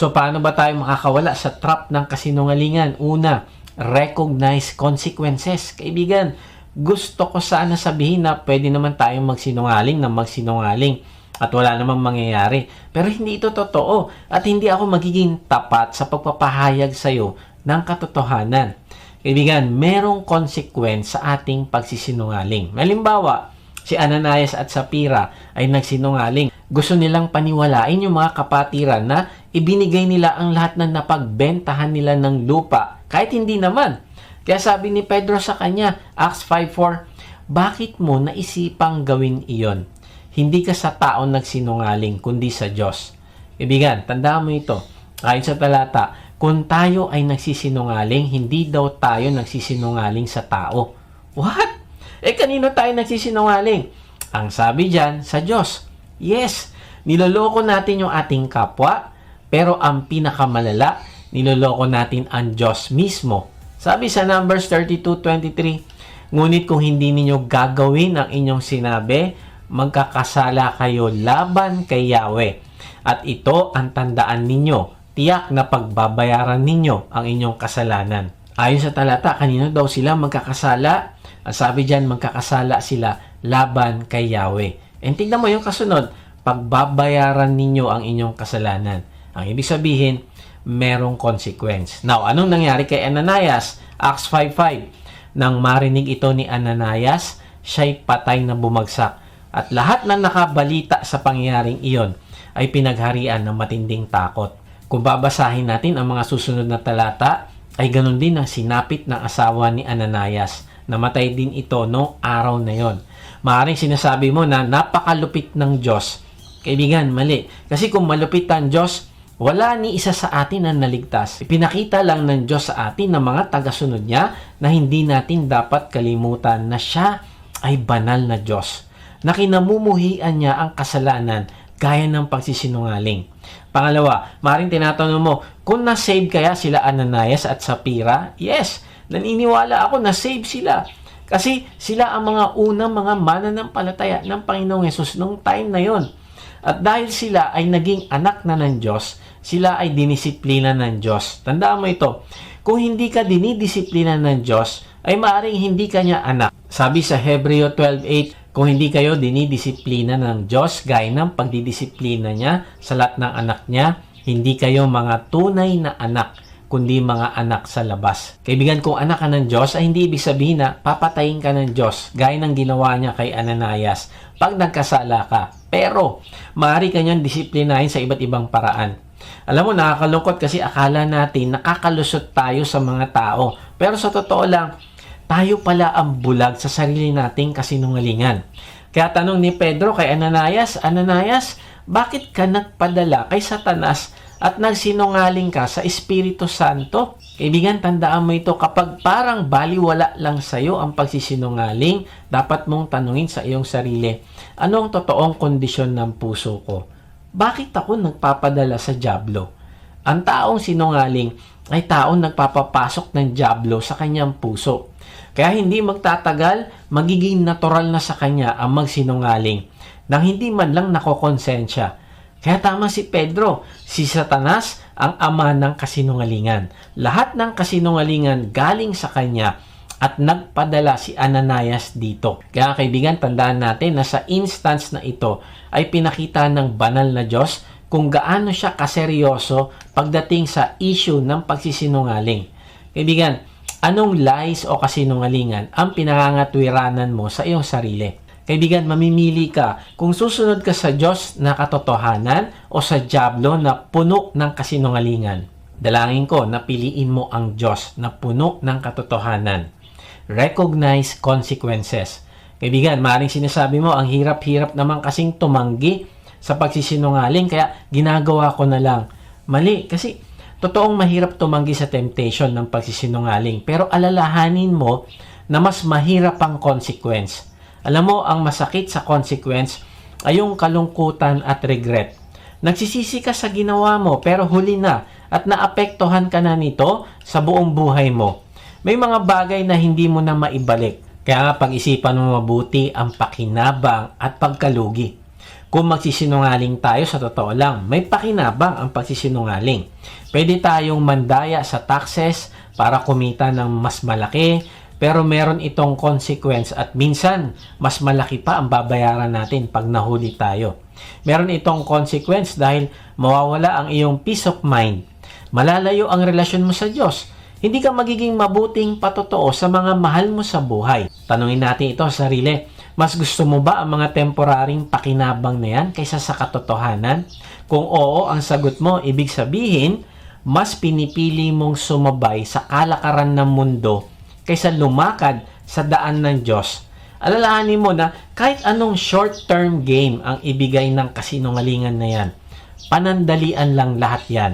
So, paano ba tayo makakawala sa trap ng kasinungalingan? Una, recognize consequences. Kaibigan, gusto ko sana sabihin na pwede naman tayong magsinungaling na magsinungaling at wala namang mangyayari. Pero hindi ito totoo at hindi ako magiging tapat sa pagpapahayag sa iyo ng katotohanan. Kaibigan, merong consequence sa ating pagsisinungaling. Halimbawa, si Ananias at Sapira ay nagsinungaling. Gusto nilang paniwalain yung mga kapatiran na ibinigay nila ang lahat ng napagbentahan nila ng lupa kahit hindi naman. Kaya sabi ni Pedro sa kanya, Acts 5.4, Bakit mo naisipang gawin iyon? Hindi ka sa tao nagsinungaling, kundi sa Diyos. Ibigan, tandaan mo ito. Ayon sa talata, kung tayo ay nagsisinungaling, hindi daw tayo nagsisinungaling sa tao. What? Eh, kanino tayo nagsisinungaling? Ang sabi dyan, sa Diyos. Yes, niloloko natin yung ating kapwa, pero ang pinakamalala, niloloko natin ang Diyos mismo. Sabi sa Numbers 32.23, Ngunit kung hindi ninyo gagawin ang inyong sinabi, magkakasala kayo laban kay Yahweh. At ito ang tandaan ninyo, tiyak na pagbabayaran ninyo ang inyong kasalanan. Ayon sa talata, kanino daw sila magkakasala? Ang sabi dyan, magkakasala sila laban kay Yahweh. And tignan mo yung kasunod, pagbabayaran ninyo ang inyong kasalanan. Ang ibig sabihin, merong consequence. Now, anong nangyari kay Ananias? Acts 5.5 Nang marinig ito ni Ananias, siya'y patay na bumagsak. At lahat na nakabalita sa pangyayaring iyon ay pinagharian ng matinding takot. Kung babasahin natin ang mga susunod na talata, ay ganun din ang sinapit ng asawa ni Ananias. Namatay din ito noong araw na yon. Maaring sinasabi mo na napakalupit ng Diyos. Kaibigan, mali. Kasi kung malupit ang Diyos, wala ni isa sa atin na naligtas. Ipinakita lang ng Diyos sa atin ng mga tagasunod niya na hindi natin dapat kalimutan na siya ay banal na Diyos. Na kinamumuhian niya ang kasalanan gaya ng pagsisinungaling. Pangalawa, maring tinatanong mo, kung na-save kaya sila Ananias at Sapira? Yes, naniniwala ako na save sila. Kasi sila ang mga unang mga mananampalataya ng Panginoong Yesus nung time na yon. At dahil sila ay naging anak na ng Diyos, sila ay dinisiplina ng Diyos. Tandaan mo ito, kung hindi ka dinidisiplina ng Diyos, ay maaaring hindi ka niya anak. Sabi sa Hebreo 12.8, kung hindi kayo dinidisiplina ng Diyos, gaya ng pagdidisiplina niya sa lahat ng anak niya, hindi kayo mga tunay na anak, kundi mga anak sa labas. Kaibigan, kung anak ka ng Diyos, ay hindi ibig sabihin na papatayin ka ng Diyos, gaya ng ginawa niya kay Ananias pag nagkasala ka. Pero, maaari ka niyang disiplinahin sa iba't ibang paraan. Alam mo, nakakalungkot kasi akala natin nakakalusot tayo sa mga tao. Pero sa totoo lang, tayo pala ang bulag sa sarili nating kasinungalingan. Kaya tanong ni Pedro kay Ananias, Ananias, bakit ka nagpadala kay Satanas at nagsinungaling ka sa Espiritu Santo? Kaibigan, tandaan mo ito, kapag parang baliwala lang sa iyo ang pagsisinungaling, dapat mong tanungin sa iyong sarili, ano ang totoong kondisyon ng puso ko? Bakit ako nagpapadala sa Diablo? Ang taong sinungaling ay taong nagpapapasok ng Diablo sa kanyang puso. Kaya hindi magtatagal, magiging natural na sa kanya ang magsinungaling nang hindi man lang nakokonsensya. Kaya tama si Pedro, si Satanas ang ama ng kasinungalingan. Lahat ng kasinungalingan galing sa kanya at nagpadala si Ananias dito. Kaya kaibigan, tandaan natin na sa instance na ito ay pinakita ng banal na Diyos kung gaano siya kaseryoso pagdating sa issue ng pagsisinungaling. Kaibigan, anong lies o kasinungalingan ang pinangangatwiranan mo sa iyong sarili? Kaibigan, mamimili ka kung susunod ka sa Diyos na katotohanan o sa Diablo na puno ng kasinungalingan. Dalangin ko na piliin mo ang Diyos na puno ng katotohanan recognize consequences. Kaibigan, maaaring sinasabi mo, ang hirap-hirap naman kasing tumanggi sa pagsisinungaling, kaya ginagawa ko na lang. Mali, kasi totoong mahirap tumanggi sa temptation ng pagsisinungaling, pero alalahanin mo na mas mahirap ang consequence. Alam mo, ang masakit sa consequence ay yung kalungkutan at regret. Nagsisisi ka sa ginawa mo, pero huli na at naapektuhan ka na nito sa buong buhay mo may mga bagay na hindi mo na maibalik. Kaya pag-isipan mo mabuti ang pakinabang at pagkalugi. Kung magsisinungaling tayo sa totoo lang, may pakinabang ang pagsisinungaling. Pwede tayong mandaya sa taxes para kumita ng mas malaki, pero meron itong consequence at minsan mas malaki pa ang babayaran natin pag nahuli tayo. Meron itong consequence dahil mawawala ang iyong peace of mind. Malalayo ang relasyon mo sa Diyos. Hindi ka magiging mabuting patotoo sa mga mahal mo sa buhay. Tanungin natin ito sa sarili. Mas gusto mo ba ang mga temporaring pakinabang na yan kaysa sa katotohanan? Kung oo ang sagot mo, ibig sabihin, mas pinipili mong sumabay sa kalakaran ng mundo kaysa lumakad sa daan ng Diyos. Alalahanin mo na kahit anong short-term game ang ibigay ng kasinungalingan na yan, panandalian lang lahat yan.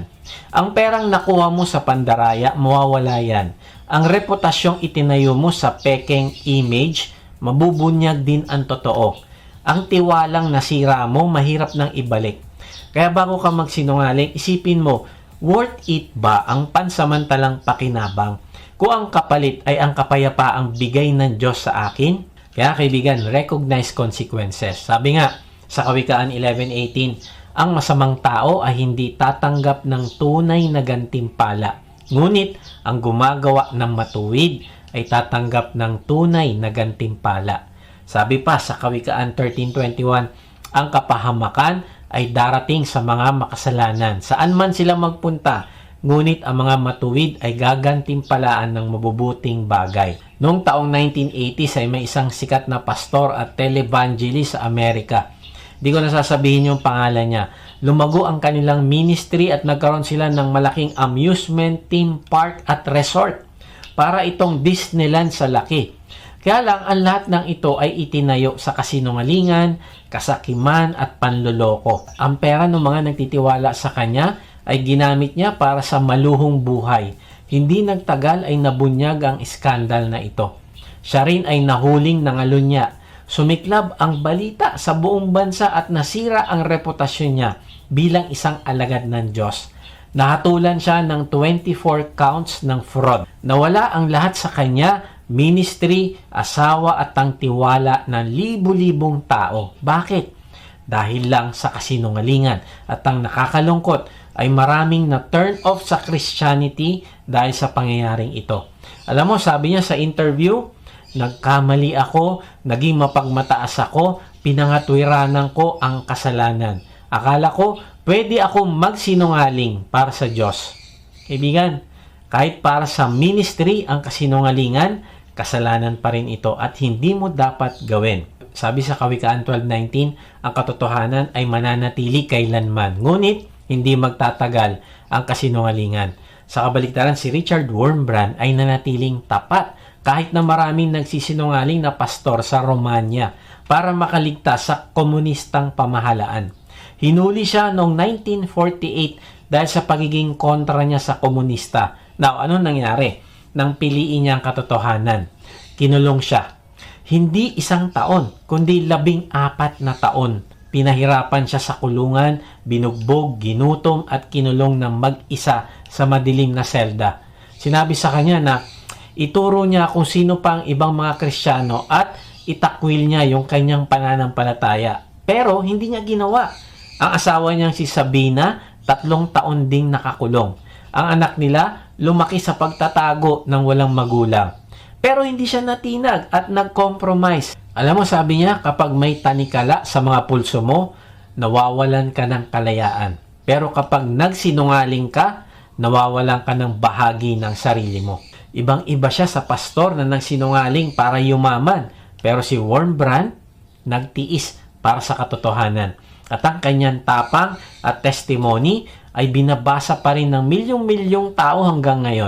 Ang perang nakuha mo sa pandaraya, mawawala yan. Ang reputasyong itinayo mo sa pekeng image, mabubunyag din ang totoo. Ang tiwalang nasira mo, mahirap nang ibalik. Kaya bago ka magsinungaling, isipin mo, worth it ba ang pansamantalang pakinabang kung ang kapalit ay ang kapayapaang bigay ng Diyos sa akin? Kaya kaibigan, recognize consequences. Sabi nga sa Kawikaan 11.18, ang masamang tao ay hindi tatanggap ng tunay na gantimpala. Ngunit ang gumagawa ng matuwid ay tatanggap ng tunay na gantimpala. Sabi pa sa Kawikaan 13.21, ang kapahamakan ay darating sa mga makasalanan. Saan man sila magpunta, ngunit ang mga matuwid ay gagantimpalaan ng mabubuting bagay. Noong taong 1980s ay may isang sikat na pastor at televangelist sa Amerika. Di ko nasasabihin yung pangalan niya. Lumago ang kanilang ministry at nagkaroon sila ng malaking amusement theme park at resort para itong Disneyland sa laki. Kaya lang, ang lahat ng ito ay itinayo sa kasinungalingan, kasakiman at panloloko. Ang pera ng mga nagtitiwala sa kanya ay ginamit niya para sa maluhong buhay. Hindi nagtagal ay nabunyag ang iskandal na ito. Siya rin ay nahuling nangalunya. Sumiklab ang balita sa buong bansa at nasira ang reputasyon niya bilang isang alagad ng Diyos. Nahatulan siya ng 24 counts ng fraud. Nawala ang lahat sa kanya, ministry, asawa at ang tiwala ng libu-libong tao. Bakit? Dahil lang sa kasinungalingan. At ang nakakalungkot ay maraming na turn off sa Christianity dahil sa pangyayaring ito. Alam mo, sabi niya sa interview, nagkamali ako, naging mapagmataas ako, pinangatwiranan ko ang kasalanan. Akala ko, pwede ako magsinungaling para sa Diyos. Kaibigan, kahit para sa ministry ang kasinungalingan, kasalanan pa rin ito at hindi mo dapat gawin. Sabi sa Kawikaan 12.19, ang katotohanan ay mananatili kailanman. Ngunit, hindi magtatagal ang kasinungalingan. Sa kabaliktaran, si Richard Wurmbrand ay nanatiling tapat kahit na maraming nagsisinungaling na pastor sa Romania para makaligtas sa komunistang pamahalaan. Hinuli siya noong 1948 dahil sa pagiging kontra niya sa komunista. Now, ano nangyari? Nang piliin niya ang katotohanan. Kinulong siya. Hindi isang taon, kundi labing apat na taon. Pinahirapan siya sa kulungan, binugbog, ginutom at kinulong ng mag-isa sa madilim na selda. Sinabi sa kanya na ituro niya kung sino pa ang ibang mga Kristiyano at itakwil niya yung kanyang pananampalataya. Pero hindi niya ginawa. Ang asawa niyang si Sabina, tatlong taon ding nakakulong. Ang anak nila, lumaki sa pagtatago ng walang magulang. Pero hindi siya natinag at nag-compromise. Alam mo, sabi niya, kapag may tanikala sa mga pulso mo, nawawalan ka ng kalayaan. Pero kapag nagsinungaling ka, nawawalan ka ng bahagi ng sarili mo. Ibang-iba siya sa pastor na nagsinungaling para yumaman. Pero si Warren Brand, nagtiis para sa katotohanan. At ang kanyang tapang at testimony ay binabasa pa rin ng milyong-milyong tao hanggang ngayon.